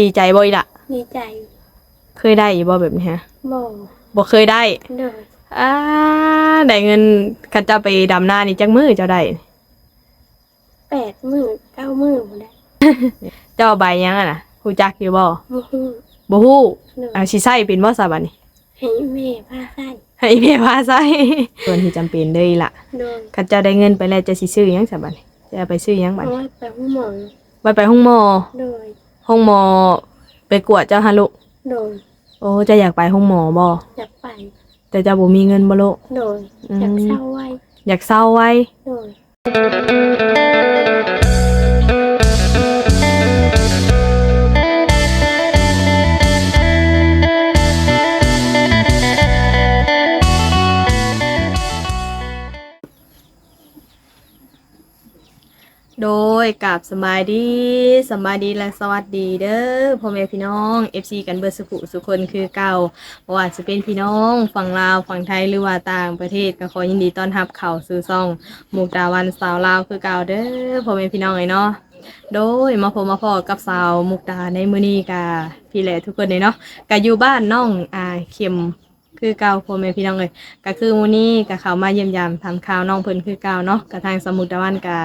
ดีใจบ่อีล่ะ ดีใจเคยได้อยู่บ่แบบนี้ฮะบ่บ่เคยได้โดยอ่าได้เงินคันเจ้าไปดำนานี่จักมือเจ้าได้แปดหมื่นเก้าหมื่นหมดแล้วเจ้าใบยังอะน่ะฮู้จักอยู่บ่มูฮู้บ่ฮู้โดยอ่าสิใช้เป็นบ่ซะบัดนี้ให้แม่พาใส่ให้แม่พาใช้ส่วนที่จำเป็นเลยล่ะโดยคันเจ้าได้เงินไปแล้วจะสิซื้อหยังซะบัดนี้จะเอาไปซื้อหยังบัดเอานี้ไว้ไปห้องหมอไว้ไปห้องหมอโดย ห้องหมอ ไปกวดเจ้าฮะลูกโดยโอ้จะอยากไปห้องหมอบ่อยากไป แต่เจ้าบ่มีเงินบ่ลูก โดยอืมอยากเศร้าไว้อยากเศร้าไว้ โดย ยกับสบายดีสบายดีและสวัสดีเด้อพ่อแม่พี่น้อง FC กันเบิร์สุขุสุคนคือเก่าบ่ว่าจะเป็นพี่น้องฝั่งลาวฝั่งไทยหรือว่าต่างประเทศก็ขอยินดีต้อนรับเข้าสู่ซ่องมุกดาวันสาวลาวคือเก่าเด้อพ่อแม่พี่น้องไอ้เนาะโดยมาพบมาพอกับสาวมุกดาในมื้อนี้กะพี่แหละทุกคนเลยเนาะก็อยู่บ้านน้องอ่าเข็ม คือเก่าพ่อแม่พี่น้องเลยก็คือมื้อนี้ก็เข้ามาเยี่ยมยามทำข่าวน้องเพิ่นคือเก่าเนาะกระทางสมุทรตะวันกะ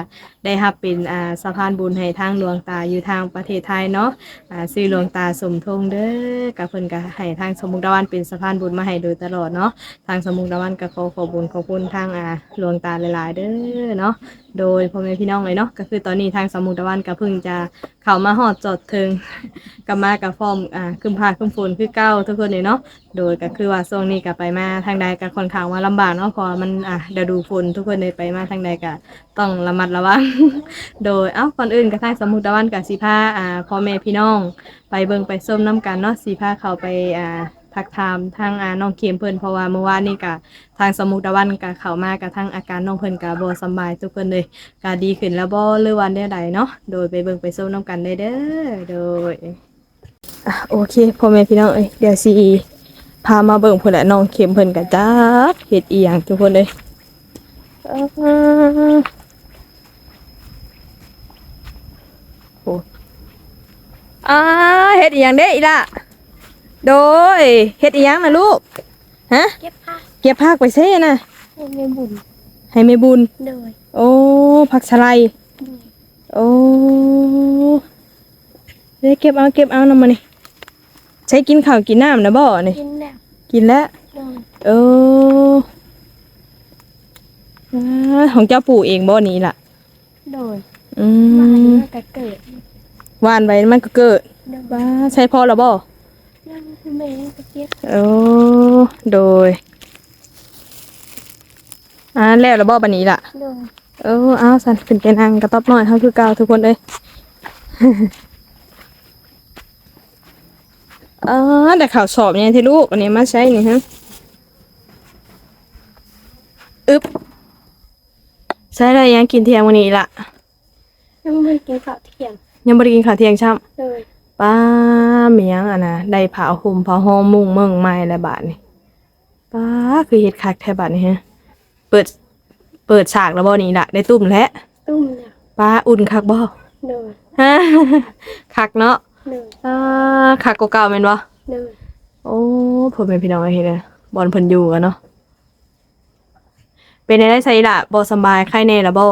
ได้รับเป็นอ่าสะพานบุญให้ทางหลวงตาอยู่ทางประเทศไทยเนาะอ่าซื้อหลวงตาสมทงเด้อกับเพิ่นก็ให้ทางสมุทรตะวันเป็นสะพานบุญมาให้โดยตลอดเนาะทางสมุทรตะวันก็ขอขอบุญขอบคุณทางอ่าหลวงตาหลายๆเด้อเนาะโดยพ่อแม่พี่น้องเลยเนาะก็คือตอนนี้ทางสมุทรตะวันก็เพิ่งจะเข้ามาฮอดจอดถึงกลับมากับฟอร์มอ่าคึมพาคึมฝนคือเก้าทุกคนเลยเนาะโดยก็คือว่าช่วงนี้ก็ไปมาทางใดก็ค่อนข้างว่าลำบากเนาะเพอมันอะฤดูฝนทุกคนเลยไปมาทางใดก็ต้องระมัดระวัง โดยเอ้าก่อนอื่นกระทั่งสมมุติวันกับสีผ้าอ่าพ่อแม่พี่น้อง ไปเบิ่งไปส้มน้ำกันเนาะสีผ้าเขาไปอ่า ทักทามทางอาน้องเข็มเพิ่นเพราะว่าเมื่อวานนี้กะทางสมุทรวันกะเข้ามากับทางอาการน้องเพิ่นกะบ่สำบายทุกคนเลยกะดีขึ้นแล้วบ่หรือวันใดๆเนาะโดยไปเบิ่งไปส้น้ำกันได้เด้อโดยอะโอเคพ่อแม่พี่น้องเอ้ยเดี๋ยวสิพามาเบิ่งเพิ่นแหละน้องเข็มเพิ่นกะจักเฮ็ดอีหยังทุกคนเลยอ่าอ่าเฮ็ดอีหยังเด้อีล่ะ โดยเฮ็ดอีหยังนะลูกฮะเก็บผ้าเก็บผักไปเซ่นะให้แม่บุญให้แม่บุญ โดยโอ้ผักสะไลด์โดยโอ้เด้เก็บเอาเก็บเอานำมานี่ใช้กินข้าวกินน้ำนะบ่นี่กินแล้วกินแล้วโดยเอออ่าของเจ้าปู่เองบ่นี่ล่ะ โดยอืมาอันมนี้มันก็เกิดหวานไว้มันก็เกิดโดยว้าใช้พอแล้วบ่ยังคือ แม่ก็เก็บโอ้โดยอ่าแล้วระบอบอันนี้ล่ะ โดยเออเอาสันขึ้นไปนั่งกระต๊อบหน่อยเขาคือเก่าทุกคนเลย เออแต่ข่าวสอบเนี่ยที่ลูกอันนี้มาใช้นี่ฮะอึบใช้อะไรยังกินเที่ยงวันนี้ล่ะยังไม่กินข้าวเที่ยงยังไม่ได้กินข้าวเที่ยงช่โดยำ ป้าเมียงอะนะได้ผ้าห่มผ้าห้อมมุงเมืองไม้และบาทนี่ป้าคือเฮ็ดคักแท้บาทนี่ฮะเปิด เปิดฉากแล้วบ่นี่ล่ะได้ตุ่มแล้วตุ้มแล้วป้าอุ่นคักบ่โดยฮะคักเนาะโดยอ่าคักกว่าเก่าแม่นบ่โดยโอ้พ่อแม่พี่น้องเฮ็ดนะบอลเพิ่นอยู่กันเนาะเป็นได้ไสล่ะบ่สำบายไข้แน่ละบ่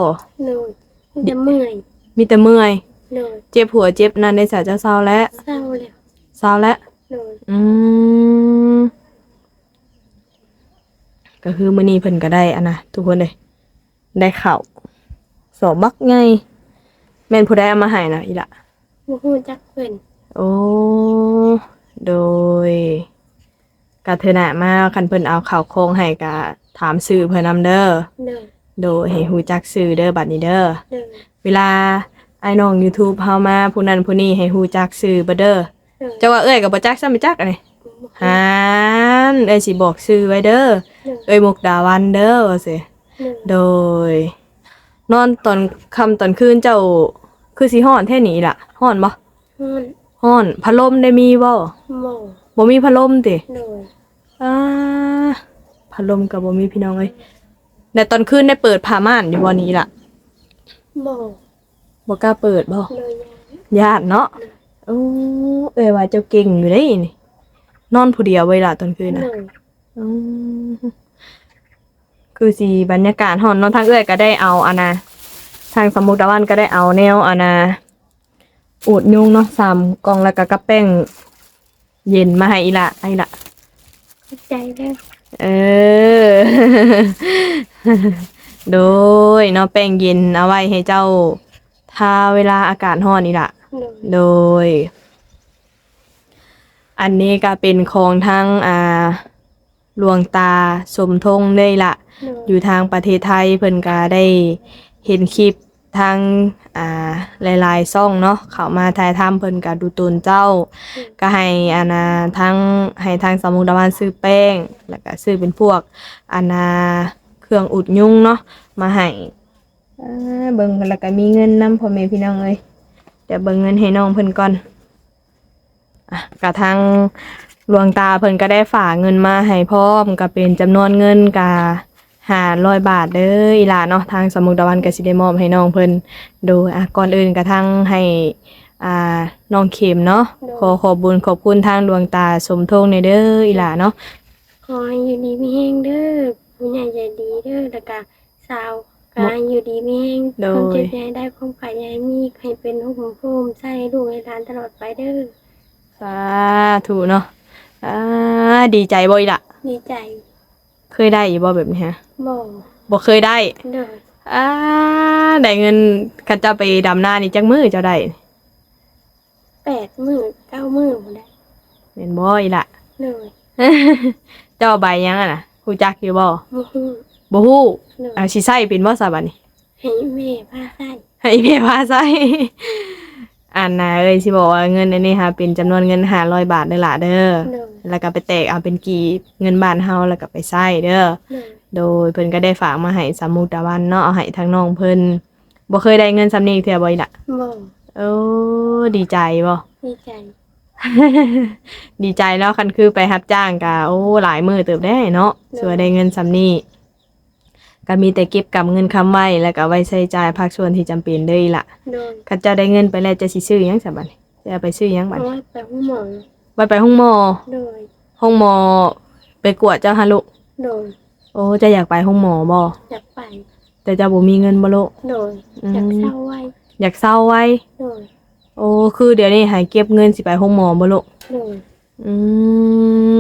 โดยมันจะเมื่อยมีแต่เมื่อย โดยเจ็บหัวเจ็บนั่นได้สาจะเศร้าแล้วเศร้าแล้วเศร้าแล้วโดยอืมก็คือมื้อนี้เพิ่นก็ได้อันนะทุกคนเลยได้ข้าวสอบบักไงแม่นผู้ใดเอามาให้นะอีละมูฮู้จักเพิ่นโอ้โดยกะเทอนะมาคันเพิ่นเอาข่าวโครงให้กะถามสื่อเพิ่นนำเด้อโดยโดยให้ฮู้จักสื่อเด้อบัดนี้เด้อโดยเวลา ไอ้น้อง YouTube เฮามาผู้นั้นผู้นี้ให้ฮู้จักสื่อเบ่เด้อโดยจะว่าเอ้ยก็บ่จักซ้ำบ่จักอันนี้หานเอ้ยสิบอกชื่อไว้เด้อโดยเอ้ยมุกดาวันเด้อว่าซิโดยโดย นอนตอนค่ำตอนคืนเจ้า คือสิฮ้อนแท้นี้ล่ะฮ้อนบ่ฮ้อนฮ้อนพัดลมได้มีบ่หมอบ่มีพัดลมติโดยอ่าพัดลมก็บ่มีพี่น้องเอ้ยแต่ตอนคืนได้เปิดผ้าม่านอยู่บ่นี้ล่ะหมอ บ่กล้าเปิดบ่เลยยายญาติเนาะโอ้เอ้ยว่าเจ้าเก่งอยู่ได้นี่นอนผู้เดียวเวลาตอนคืนโดนะยอืมคือสีบรรยากาศห้อนเนอนทางเอ้ยก็ได้เอาอานะทางสมุทรตะวันก็ได้เอาแนวอานะอูดยุงเนาะสามกล่องแล้วก็กระแป้งเย็นมาให้อีละไอ้ละ เข้าใจแล้วเออ โดยเนาะแป้งเย็นเอาไว้ให้เจ้า ทาเวลาอากาศร้อนนี่ละโดยโดย อันนี้ก็เป็นของทั้งอ่าหลวงตาสมทงเลยละโดยอยู่ทางประเทศไทยเพิ่นก็ได้เห็นคลิปทางอ่าหลายๆซ่องเนาะเขามาถ่ายทำเพิ่นก็ดูตนเจ้า ก็ให้อานาทั้งให้ทางสมุทรวันซื้อแป้ง แล้วก็ซื้อเป็นพวกอานาเครื่องอุดยุงเนาะมาให้อ่า เบิ่งแล้วก็มีเงินนํพ่อแม่พี่น้องเอ้ยเดี๋ยวเบิ่งเงินให้น้องเพิ่นก่อนอะก็ทางหลวงตาเพิ่นก็ได้ฝากเงินมาให้พร้อมก็เป็นจำนวนเงินกาห้าร้อยบาทเด้ออีหล่าเนาะทางสมุทรวันก็สิได้มอบให้น้องเพิ่นโดยอะก่อนอื่นก็ทั้งให้อ่าน้องเข็มเนาะขอขอบบุญขอบคุณทางดวงตาสมทงในเด้ออีหล่าเนาะขอให้อยู่ดีมีแห้งเด้อผู้ใหญ่ใจดีเด้อแล้วก็สาว กายอยู่ดีมีแห้งความเจ็บใหญ่ได้ความขายใหญ่มีให้เป็นหุ่มภูมิใส่ลูกให้หลานตลอดไปเด้อสาธุเนาะอ่าดีใจบ่อีหล่ะดีใจเคยได้อีบ่แบบนี้ฮะบอกบ่เคยได้เด้ออ่าได้เงินคันเจ้าไปดำนานี่จักมือเจ้าได้แปดหมื่นเก้าหมื่นได้แม่นบ่อีหล่ะเลยเจ้าเอาใบยังอะนะฮู้จักอยู่บ่มูฮู บ่ฮู้เลยอ่าสิใช้เป็นบ่ซะบัดนี้ ให้แม่พาใส่ให้แม่พาใช้อันน่ะเอ้ยสิบอกว่าเงินอันนี้ค่ะเป็นจำนวนเงิน500บาทเด้อล่ะเด้อเลยแล้วก็ไปแตกเอาเป็นกีบเงินบ้านเฮาแล้วก็ไปใช้เด้อเลยโดยเพิ่นก็ได้ฝากมาให้สามมุกตะวันเนาะเอาให้ทางน้องเพิ่นบ่เคยได้เงินซำนี้เทื่อบ่อีล่ะบอกโอ้ดีใจบ่ ดีใจดีใจแล้วคันคือไปรับจ้างกะโอ้หลายมือเติบได้เนาะสวยได้เงินซำนี้ ก็มีแต่เก็บกำเงินคำไว้แล้วก็เอาไว้ใช้จ่ายภาคส่วนที่จำเป็นเด้ออีล่ะโดนคันเจ้าได้เงินไปแล้วจะสิซื้อหยังซะบัดนี้จะเอาไปซื้อหยังบัดเอานี้ไว้ไปห้องหมอไว้ไปห้องหมอโดยห้องหมอ ไปกวดเจ้าฮะลูกโดยโอ้จะอยากไปห้องหมอบ่อยากไปแต่เจ้าบ่มีเงินบ่ลูก โดยอืม อยากเศร้าไว้อยากเศร้าไว้ โดยโอ้คือเดี๋ยวนี้ให้เก็บเงินสิไปห้องหมอบ่ลูกโดยอื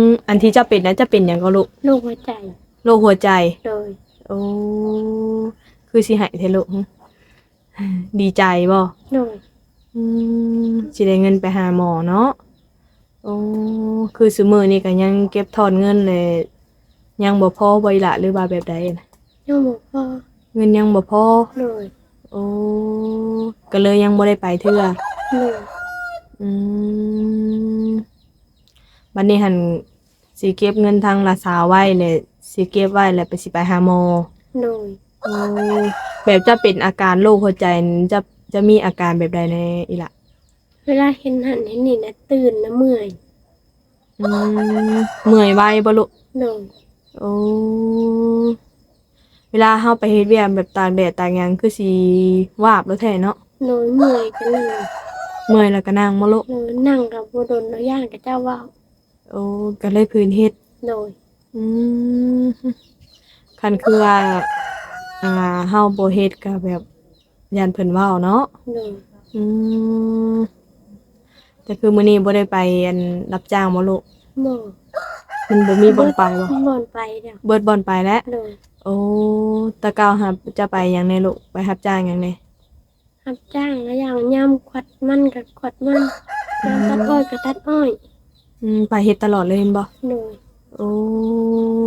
มอันที่จะเป็นนะจะเป็นอย่างก็ลูกโรคหัวใจโรคหัวใจ โดย โอ้คือสิใหายเทลูกหึดีใจบ่โดยอืมสิได้เงินไปหาหมอเนาะโอ้คือซุมื้อนี้ก็ยังเก็บทอนเงินเลยยังบ่พอบ่อีหละหรือว่าแบบใดนะน้องบอกพ่อเงินยังบ่พอ โดยโอ้ก็เลยยังบ่ได้ไปเทื่อโดยอืมบัดนี้หันสิเก็บเงินทางรักษาไว้เลย สิเก็บไว้แล้วไปสิไปหาหมอโดยโอ้แบบจะเป็นอาการโรคหัวใจนี่จะจะมีอาการแบบใดในอีละเวลาเห็นหันเห็นนี่นะตื่นนะเมื่อยอืมเมื่อยไวบ่ลูกโดยโอ้เวลาเฮาไปเฮ็ดเวียกแบบตากแดดตากหยังคือสิวาบแล้วแท้เนาะโดยเมื่อยกันนั่งเมื่อยแล้วก็นั่งบ่ลูกโดยนั่งกับบัวดนแล้วย่างกับเจ้าว่าวโอ้ก็เลยพื้นเฮ็ดโดย อืมคันคือว่าอ่าเฮาบ่เฮ็ดก็แบบยันเพิ่นเว้าเนาะโดยอืมแต่คือมื้อนี้บ่ได้ไปอันรับจ้างบ่ลูกบอกมันบ่มีบ่อนไปบ่บอนไปเดี๋ยวเบิดบ่อนไปแล้ว โดยโอ้ตะเกาครับจะไปหยังในลูกไปรับจ้างหยังในรับจ้างแล้วอย่างย่ำขวัดมันกับขวัดมันย่ำตัดอ้อยกับตัดอ้อย อืมไปเฮ็ดตลอดเลยเห็นบ่โดย โอ้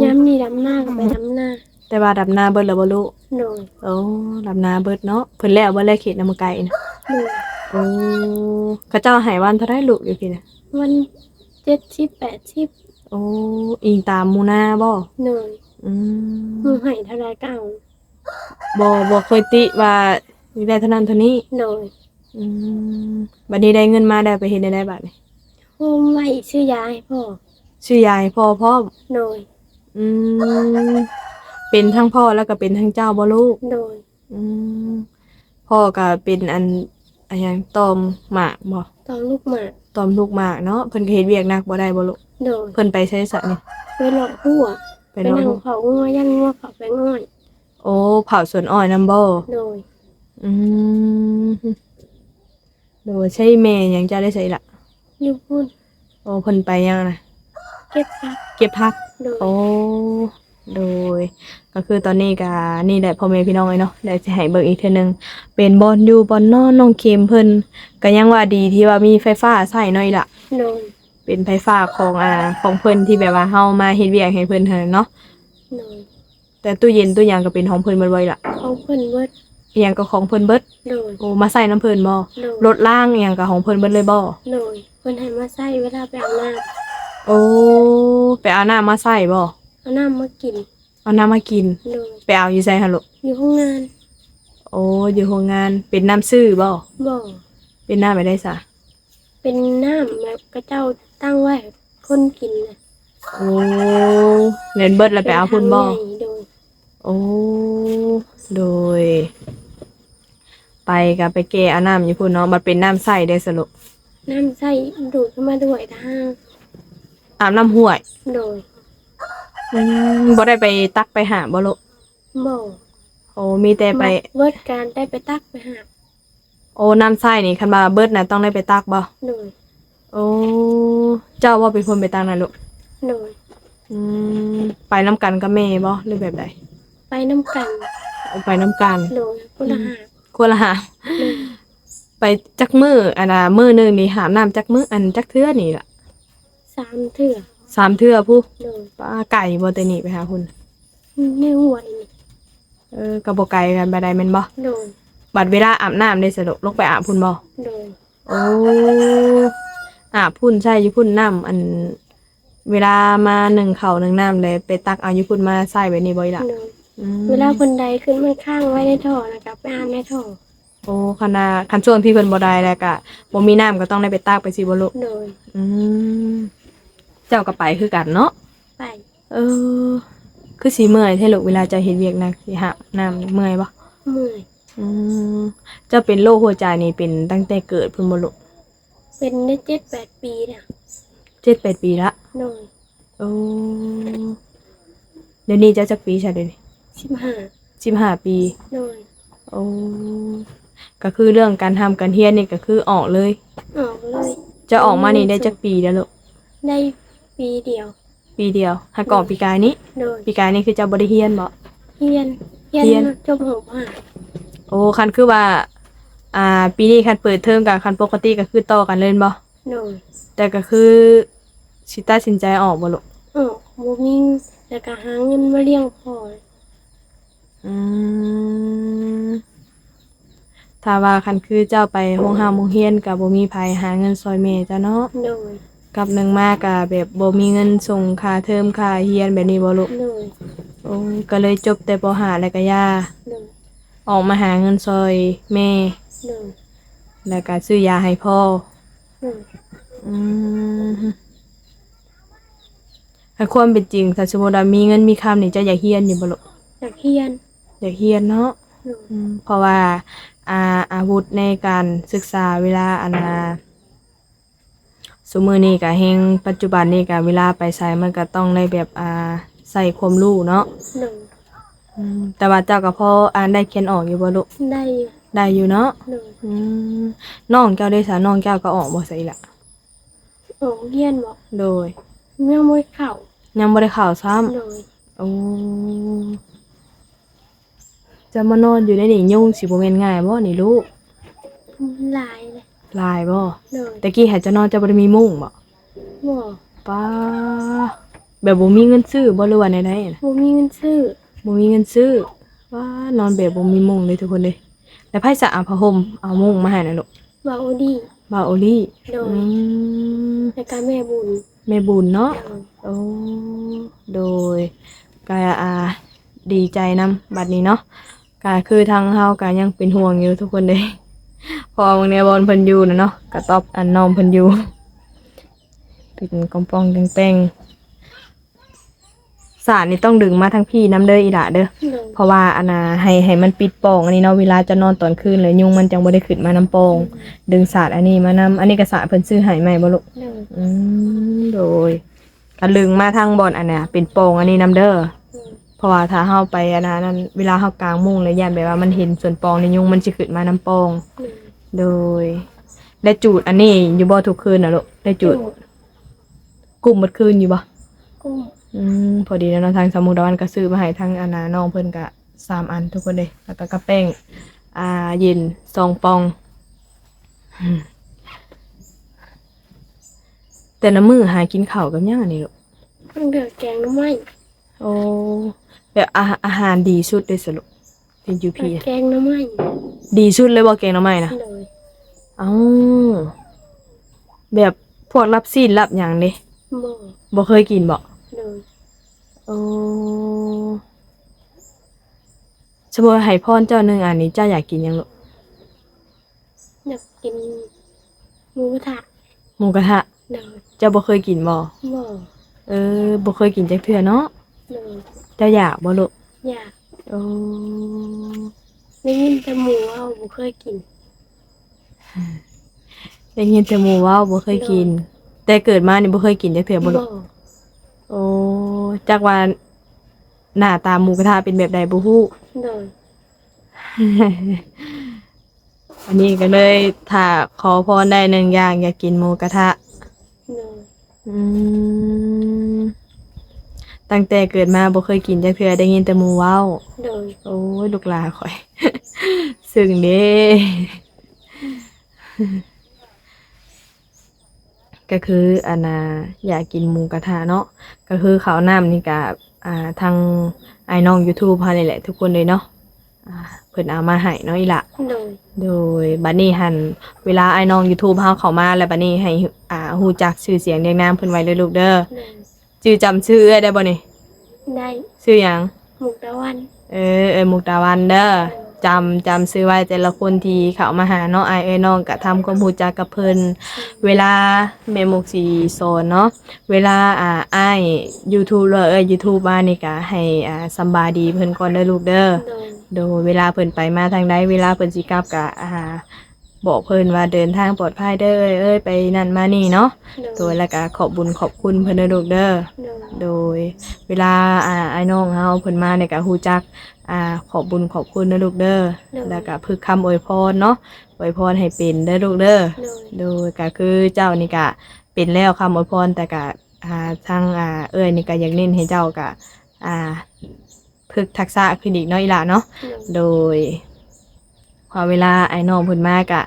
ย่ำนี่ดำหน้ากับไปดำหน้าแต่ว่าดับนาเบิดแล้วบ่ลูกโดยโอ้ดับนาเบิดเนาะเพิ่นแล้วบ่แล้วเขตนำไกลนะโดยโอ้เขาเจ้าให้วันเท่าไดลูกอยู่พี่น่ะวันเจ็ดสิบแปดสิบโอ้อิงตามหมู่นาบ่โดยอืมมือใหายเท่าไรก็เอาบ่บ่เคยติว่ามีได้เท่านั้นเท่านี้โดยอืมบัดนี้ได้เงินมาได้ไปเฮ็ดได้ได้บัดนี้โฮมไว้ชื่อยาให้พ่อ ชื่อยายพ่อพร้อมโดย อืมเป็นทั้งพ่อแล้วก็เป็นทั้งเจ้าบ่ลูก โดย อืมพ่อก็เป็นอันอันหยังตอมหมากบ่ตตอนลูกหมากตอมลูกหมากเนาะเพิ่นก็เฮ็ดเวียกหนักบ่ได้บ่ลูกโดยเพิ่นไปใช้สะนี่ไปหลอกหัวไปไปเนาะนั่งเผางัวย่างงัวเขาไปง่อยโอ้เผาสวนอ้อยนํบ่โดย อืมโดยใช่แม่หยังจะได้ใส่ละอยู่พุ่นโอ้เพิ่นไปยังนะ เก็บพักเก็บพัก โดยโอ้โดย ก็คือตอนนี้ก็นี่แหละพ่อแม่พี่น้องเลยเนาะได้สิให้เบิ่งอีกเทื่อนึง เป็นบอลอยู่บอลนอนน้องเข็มเพิ่นก็ยังว่าดีที่ว่ามีไฟฟ้าใช้หน่อยล่ะ โดยเป็นไฟฟ้าของอ่าของเพิ่นที่แบบว่าเฮามาเฮ็ดเวียกให้เพิ่นเท่านั้นเนาะโดยแต่ตู้เย็นตู้หยังก็เป็นของเพิ่นเบิดไว้ล่ะเขาเพิ่นเบิดอีหยังก็ของเพิ่นเบิดโดยโอ้มาใส่น้ำเพิ่นบ่โดยรถล่างอีหยังก็ของเพิ่นเบิดเลยบ่โดยเพิ่นให้มาใส่เวลาไปเอาน้ โอ้ไปเอาน้ำมาใส่บ่ำเอาน้ำมากินเอาน้ำมากิน โดยไปเอาอยู่ไสหั่นลูกอยู่ห้องงานโอ้อยู่โรงงานเป็นน้ำซื่อบ่บ่เป็นน้ำไปได้ซะเป็นน้ำแบบกระเจ้าตั้งไว้ให้คนกินนะโอ้เล่นเบิดแล้วไปเอาพุ่นบ่ ป็ทางใหญ่โดยโอ้ โดย ไปก็ไปแก่เอาน้ำอยู่พุ่นเนาะมันเป็นน้ำใสได้สรุปน้ำใส่ดูดเข้ามาด้วยทาง อาบน้ำห้วยโดยอืมบ่ได้ไปตักไปหาบ่ลูกบ่โอ้มีแต่ไปเบิดการได้ไปตักไปหาโอ้น้ำใสนี่คันมาเบิดน่ะต้องได้ไปตักบ่โดยโอ้เจ้าว่าเป็นคนไปตักน่ะลูกโดยอืมไปน้ำกันกับแม่บ่หรือแบบใดไปน้ำกันเอาไปน้ำกัน โดยคนละหาคนละหาโดยไปจักมืออันน่ะมือหนึงนี่หามน้ำจักมืออันจักเทื่อนี่ล่ะ สามเถื่อสามเทื่อผู้โดยป้าไก่บ่แต่นี่ไปหาคุณในหัวนี่เออก็บ่ไกลกันไปได้แม่นบ่โดยบัดเวลาอาบน้ำได้สะดวกลงไปอาบพุ่นบ่โดยโอ้อาบพุ่นใช่อยู่พุ่นน้ำอัน เวลามาหนึ่งเข่าวหนึ่งน้ำเลยไปตักเอาอยู่พุ่นมาใส่ไว้นี่บ่อยล่ะโดยอืมเวลาคนใดขึ้นมันข้างไว้ในท่อนะครับไปอ่านในท่อโอ้คันน่ะคันช่วงที่เพิ่นบ่ได้แล้วก็บ่มีน้ำก็ต้องได้ไปตักไปสิบ่ลูกโดย อืม เจ้าก็ไปคือกันเนาะไปเออ คือสิเมื่อยแท้ลูกเวลาเจะเฮ็ดเวียกหนักสิหาน้ำนี่เมื่อยบ่เมื่อยอืมเจ้าเป็นโรคหัวใจนี่เป็นตั้งแต่เกิดพุ่นบ่ลูกเป็นได้เจ็ดแปดปีเนี่ย7 8ปีละโดยโอ้เดี๋ยวนี้เจ้าจักปีใช่เดี๋ยวนี้สิบห้าสิบห้าปีโดยโอ้ก็คือเรื่องการทำการเฮียนนี่ก็คือออกเลยออกเลย จะออกมานี่ได้จักปีแล้วลูกได้ ปีเดียว ปีเดียวหากออกปีกายนี้ โดยปีกายนี้คือเจ้าบ่ได้เฮียนบ่ เฮียนเฮียนเฮียน จบหกห้าโอ้คันคือว่า อ่า ปีนี้คันเปิดเทอมกับคันปกติก็คือต่อกันเลยบ่โดยแต่ก็คือสิตัดสินใจออกบ่ลูกออกบูมิงแล้วก็หาเงินมาเลี้ยงพ่ออืมถ้าว่าคันคือเจ้าไปโรงหามโรงเรียนก็บ่มีไผหาเงินซอยแม่จ้ะเนาะโดย กับหนึ่งมากอะแบบบ่มีเงินส่งค่าเทอมค่าเฮียนแบบนี้บ่ลูกโดยโอ้ก็เลยจบแต่ปหาแล้วก็ย่าโดยออกมาหาเงินซอยแม่ โดยแล้วก็ซื้อยาให้พ่อ โดยอืมถ้าความเป็นจริงถ้าสมมุติว่ามีเงินมีคำนี่จะอยากเฮียนอยู่บ่ลูกอยากเฮียนอยากเฮียนเนาะ โดยอืมเพราะว่าอาอาวุธในการศึกษาเวลาอันนา สมือนี้ก็เฮงปัจจุบันนี้ก็เวลาไปใช้มันก็ต้องได้แบบอ่าใส่ความรู้เนาะโดยอืมแต่ว่าเจ้าก็พออ่านได้เขียนออกอยู่บ่ลูกได้อยู่ได้อยู่เนาะโดยอืมน้องเจ้าได้สาน้องเจ้าก็ออกบ่ใส่ละออกเฮียนบอกโดยเมื่อมวยเข่ายังบ่ได้ข่าวซ้ำโดยโอ้จะมานอนอยู่ในนี่ยุ่งสิบ่แม่นง่ายบ่นี่ลูกลายเลย ลายบ่โดยตะกี้หาจะนอนจะบ่ได้มีมุ้งบ่บอกป้าแบบบ่มีเงินซื้อบ่หรือว่าใดๆน่ะบูมีเงินซื้อบ่มีเงินซื้อว่านอนแบบบ่มีมุ้งเลยทุกคนเลยแล้วไผสะเอาผ้าห่มเอามุ้งมาให้น่ะลูกบาโอดี บาโอลี่โดย อืมแล้วก็แม่บุญแม่บุญเนาะ โดยโอ้ โดยกายอาดีใจนำบัดนี้เนาะก็คือทางเฮาก็ยังเป็นห่วงอยู่ทุกคนเลยเพอบางเนี่ยบอลเพิ่นอยู่นะเนาะก็ตอบอันน้องเพิ่นอยู่เป็นกองปองแป้งๆสารนี่ต้องดึงมาทั้งพี่น้ำเด้ออีหละเด้อโดยเพราะว่าอันน่ะให้ให้มันปิดโป่งอันนี้เนาะเวลาจะนอนตอนคืนเลยยุงมันจังบ่ได้ขึ้นมาน้ำโป่งดึงสารอันนี้มานำอันนี้ก็สารเพิ่นซื้อให้ใหม่บ่ลูกโดยอืมโดยตะลึงมาทางบอนอันเนี้ยเป็นโป่งอันนี้น้ำเด้อโดย เพราะว่าถ้าเฮาไปอันนั้นนั้นเวลาเฮากางมุ้งเลยย่านแบบว่ามันเห็นส่วนปองในยุงมันสิขึ้นมาน้ำโป่งโดยโดย ได้จูดอันนี้อยู่บ่ทุกคืนน่ะลูกได้จูดกลุ่มหมดคืนอยู่บ่กุ้งอืมพอดีแล้วเนาะทางสมุทรดาวันก็ซื้อมาให้ทางอานาน้องเพิ่นก็สามอันทุกคนเลยแล้วก็กระแป้งอ่าเย็นสองปองอืมแต่ละมื้อหากินข้าวกับหยังอันนี้ลูกต้องเดือดแกงน้ำไม้ โอ้แบบอาอาหารดีสุดเลยสรุปเป็นยูพีแกงน้ำไม้ดีสุดเลยบ่แกงหน่อไม้นะโดยเอ้าแบบพวกรับซีนรับหยังเด้บ่บ่เคยกินบ่โดยโอ้สมมุติว่าให้พรเจ้าหนึงอันนี้เจ้าอยากกินหยังลูกอยากกินหมูกระทะหมูกระทะโดยเจ้าบ่เคยกินบ่บ่เออบ่เคยกินจักเทื่อเนาะ โดยเจ้าอยากบ่ลูกอยากโอ้ได้ยินแต่หมูเอาบ่เคยกิน ได้ยินแต่หมู่เว้าบ่เคยกิน แต่เกิดมานี่บ่เคยกินจักเทื่อบ่ลูกโอ้จักว่าหน้าตาหมูกระทะเป็นแบบใดบ่ฮู้ โดยอันนี้ก็เลยถ้าขอพรได้หนึ่งอย่างอยากกินหมูกระทะ โดยอืม ตั้งแต่เกิดมาบ่เคยกินจักเทื่อได้ยินแต่หมูเว้า โดยโอ้ยลูกหลาข่อย ซึ่งเด้ก็คืออันน่ะอยากกินหมูกระทะเนาะก็คือข้าวน้ำนี่กับอ่าทางไอ้น้อง YouTube พานี่แหละทุกคนเลยเนาะอ่าเพิ่นเอามาให้เนาะอีหละ โดยโดยบัดนี้หันเวลาไอ้น้อง YouTube เฮาเข้ามาแล้วบัดนี้ให้อ่าฮู้จักชื่อเสียงเรียงนามเพิ่นไว้เลยลูกเด้อ โดย ชื่อจำชื่อเอ้ยได้บ่นี่ได้ชื่อหยังหมูตะวันเออเอ้ยมุกดาวันเด้อจำจำซื้อไว้แต่ละคนที่เข้ามาหาเนาะไอายเอ้ยน้องก็ทำความรู้จักกับเพิ่นเวลาแม่มุกสิสอนเนาะเวลาอ่าอ้าย YouTube เลยเอ้ย YouTube มานี่ก็ให้อ่าสำบายดีเพิ่นก่อนเด้อลูกเด้อ โดย โดยเวลาเพิ่นไปมาทางใดเวลาเพิ่นสิกลับก็อ่า บอกเพิ่นว่าเดินทางปลอดภัยเด้อเอ้ยเอ้ยไปนั่นมานี่เนาะโดยแล้วก็ขอบบุญขอบคุณเพิ่นเด้อลูกเด้อโดยโดย เวลาอ่าไอ้น้องเฮาเพิ่นมาเนี่ยก็ฮู้จักอ่าขอบบุญขอบคุณนะลูกเด้อแล้วก็พึกคำอวยพรเนาะอวยพรให้เป็นเด้อลูกเด้อโดยโดยก็คือเจ้านี่ก็เป็นแล้วคำอวยพรแต่ก็อ่าทางอ่าเอ้ยนี่ก็อยากเน้นให้เจ้าก็อ่าพึกทักษะขึ้นอีกเนาะอีหล่ะเนาะ โดยโดย พอเวลาไอ้น้องเพิ่นมากะ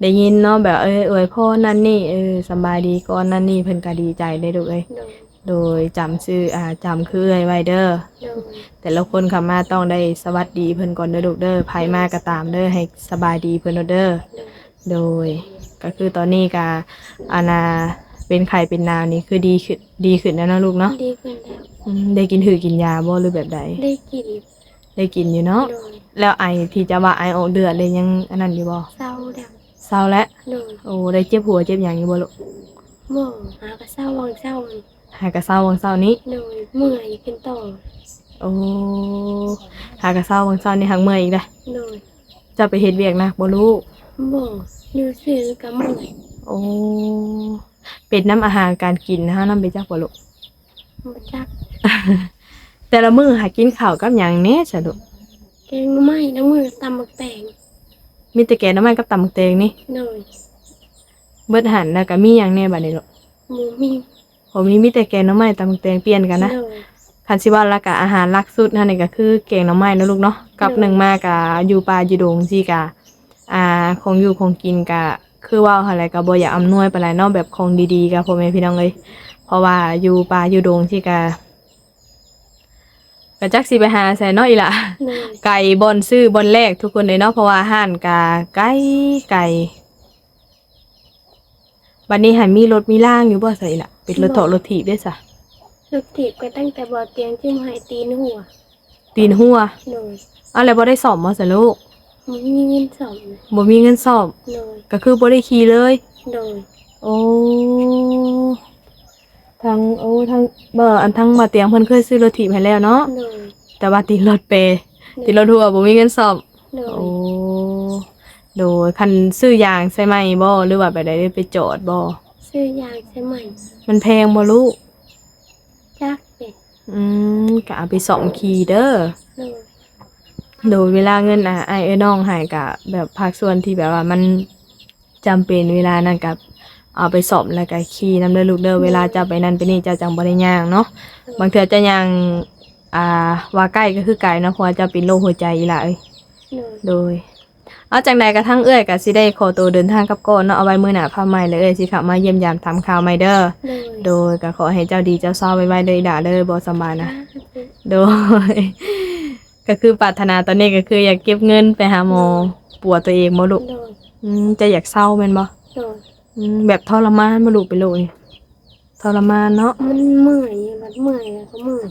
ได้ยินเนาะแบบเอออวยพรนั่นนี่เออสำบายดีก่อนนั่นนี่เพิ่นก็ดีใจได้ลูกเอ้ยโดยโดยจำชื่ออ่าจำคือเอ้ยไว้เด้อโดยแต่ละคนเข้ามาต้องได้สวัสดีเพิ่นก่อนเด้อลูกเด้อไผมมาก็ตามเด้อให้สบายดีเพิ่นเด้อโดยโดย ก็คือตอนนี้ก็อานาเป็นไข้เป็นนาวนี่คือดีขึ้นดีขึ้นแล้วเนาะลูกเนาะดีขึ้นแล้วอืมได้กินถือกินยาบ่หรือแบบใด ได้กิน ได้กินอยู่เนาะ โดยแล้วไอที่จะว่าไอออกเดือดเลยยังอันนั้นอยู่บ่เศร้าแล้วเศร้าแล้ว โดยโอ้ได้เจ็บหัวเจ็บหยังอยู่บ่ลูกหม่หากระเศร้าวังเศร้าหากะเศร้าวังเศร้านี้ โดยเมื่อยขึ้นต่อโอ้หากะเศร้าวังเศร้านี่หักเมื่อยอีกเด้อโดยจะไปเฮ็ดเวียกหนักบ่ลูกบ่อยู่ซื้อกับเมื่อยโอ้เป็นน้ำอาหารการกินนะฮะน้ำไปจักบ่ลูกบ่จัก แต่ละมื้อหากินข้าวกับหยังแหน่ซะลูกแกงหน่อไม้น้ำมือตำบักแตงมีแต่แกงน้ำมันกับตำบักเตงนี่โดยเบิดหันแล้วก็มีหยังแหน่บัดนี้ลูกหมูมีผมมีมีแต่แกงหน้ำไม้ตำบักเตงเปลี่ยนกันนะโดยคันสิว่าและกะอาหารหลักสุดนั่นนี่ก็คือแกงหน้ำไม้เนาะลูกเนาะกับหนึ่งมากะอยู่ป่าอยู่ดงสิกะอ่าคงอยู่คงกินกะ คือว่าอะไรก็บ่อยากอำนวยปานใดเนาะแบบของดีๆกับพ่อแม่พี่น้องเลยเพราะว่าอยู่ป่าอยู่ดงสิกะ ก็จักสิไปหาใส่เนาะอีหล่ะโดยไก่บอนซื้อบอนแรกทุกคนเลยเนาะเพราะว่าห้านกาไก่ไก่บัดนี้หันมีรถมีล่างอยู่บ่ใส่ล่ะเป็นรถเถาะรถถีบด้วยซะลูกถีบไปตั้งแต่บ่อเตียงจิ้มหายตีนหัว ตีนหัวโดยเอาแล้วบ่ได้สอบบ่ซะลูกมันมีเงินสองบ่มีเงินสอบโดยก็คือบ่ได้ขี่เลยโดยโอ้ ทางโอ้ทั้งบ่อันทั้งมาเตียงเพิ่นเคยซื้อรถถีบให้แล้วเนาะโดยแต่ว่าติดรถเปย์ติดรถทัวร์บ่มีเงินสอบโดยโอ้โดยคันซื้อยางใช่ไหมบ่หรือว่าไปได้ไปจอดบ่ซื้อยางใช่ไหมมันแพงบ่ลูกจักเป็นอืมก็เอาไปสองคีย์เด้อโดยโดยเวลาเงินอะไอ้เอ้ยน้องให้ก็แบบภาคส่วนที่แบบว่ามันจำเป็นเวลานั้นกับ เอาไปสอบแล้วก็ขี่นำเด้อลูกเด้อเวลาจะไปนั่นไปนี่จะจังบ่ได้ย่างเนาะบางเทื่อจะย่างอ่าว่าใกล้ก็คือไกลเนาะเพราะว่าจะเป็นโรคหัวใจอีหล่ะเอ้ยโดยโดย เอาจังใดกระทั่งเอื้อยก็สิได้ขอตัวเดินทางกับก่อนเนาะเอาไว้มื้อหน้าพาใหม่เลยเอ้ยสิเขับมาเยี่ยมยามทำข่าวใหม่เด้อโดยโดยก็ขอให้เจ้าดีเจ้าเศร้าไว้ๆเลยด่าเลยบ่สำบายนะโดย ก็คือปรารถนาตอนนี้ก็คืออยากเก็บเงินไปหาหมอปัวตัวเองบ่ลูกโดยอืมจะอยากเศร้าแม่นบ่โดยอืม แบบทรมานบ่ลูกไปลูกนี่ทรมานเนาะมันเมื่อยมันเมื่อยแล้วก็เมื่อย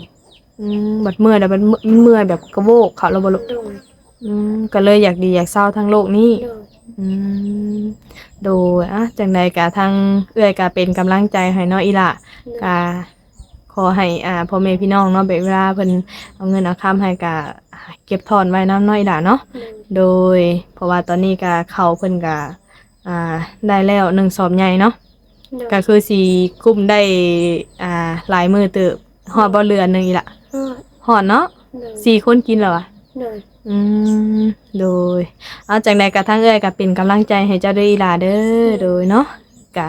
อืมบัดเมื่อยแล้วบัดเมื่อยแบบกระโวกเขาแล้วบ่ลูกโดยอืมก็เลยอยากดีอยากเศร้าทั้งโลกนี้ โดยอืมโดยอะจังใดกะทางเอื้อยกะเป็นกำลังใจให้เนาะอีหล่ะกะขอให้อ่าพ่อแม่พี่น้องเนาะเวลาเพิ่นเอาเงินเอาคำให้กะเก็บถอนไว้น้ำน้อยด่าเนาะ โดย โดย เพราะว่าตอนนี้กะเขาเพิ่นกะ อ่าได้แล้วหนึ่งสอบใหญ่เนาะโดยก็คือสีกุ้มได้อ่าหลายมือเติบหอดบ่เรือนหนึงอีหละฮอดหอดเนาะโดยสี่คนกินแล้วอะโดยอืมโดย เอาจากใดกระทั่งเอ้ยก็เป็นกำลังใจให้เจ้าเด้ออีหลาเด้อโดยเนาะกะ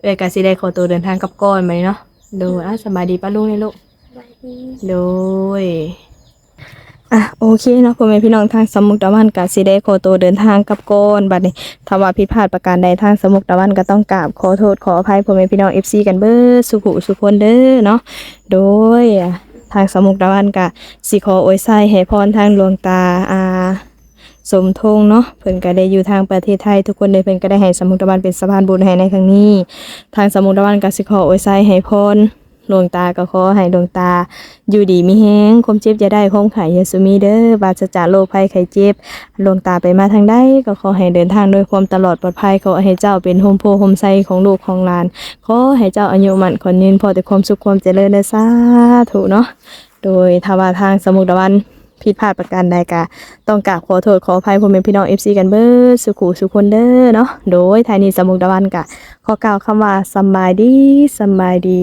เอ้ยก็สิได้ขอตัวเดินทางกับก้อนมาเนาะโดยอะสบายดีป้าลุงเลยลูกสบายดีโดย อะโอเคเนาะพ่อแม่พี่น้องทางสมุกตะวันกับสิได้ขอตัวเดินทางกับโกนบัดนี้ถ้าว่าผิดพลาดประการใดทางสมุกตะวันก็ต้องกราบขอโทษขออภัยพ่อแม่พี่น้อง FC กันเบิดสุขุสุขคนเด้อเนาะโดยทางสมุกตะวันก็สิขออวยไส้ให้พรทางหลวงตาอ่าสมทงเนาะเพิ่นก็ได้อยู่ทางประเทศไทย ทุกคนเลยเพิ่นก็ได้ให้สมุทรตะวันเป็นสะพานบุญให้ในครั้งนี้ ทางสมุทรตะวันก็สิขออวยไซให้พร หลวงตาก็ขอให้ดวงตา อยู่ดีมีแฮงความเจ็บจะได้ความไข่ยาสุมีเด้อบาสจากโรคภัยไข้เจ็บหลวงตาไปมาทางใดก็ขอให้เดินทางโดยความตลอดปลอดภัยขอให้เจ้าเป็นโฮมโพโฮมไซของลูกของหลานขอให้เจ้าอายุมั่นขอนยืนพอแต่ความสุขความเจริญเด้อสาธุเนาะโดยทวาทางสมุทรตะวันผิดพลาดประการใดกะต้องกราบขอโทษขออภัยพ่อแม่พี่น้อง FC กันเบิดสุขุสุขคนเด้อเนาะโดยไทยนีสมุกตะวันกะขอกล่าวคำว่าสบายดีสบายดี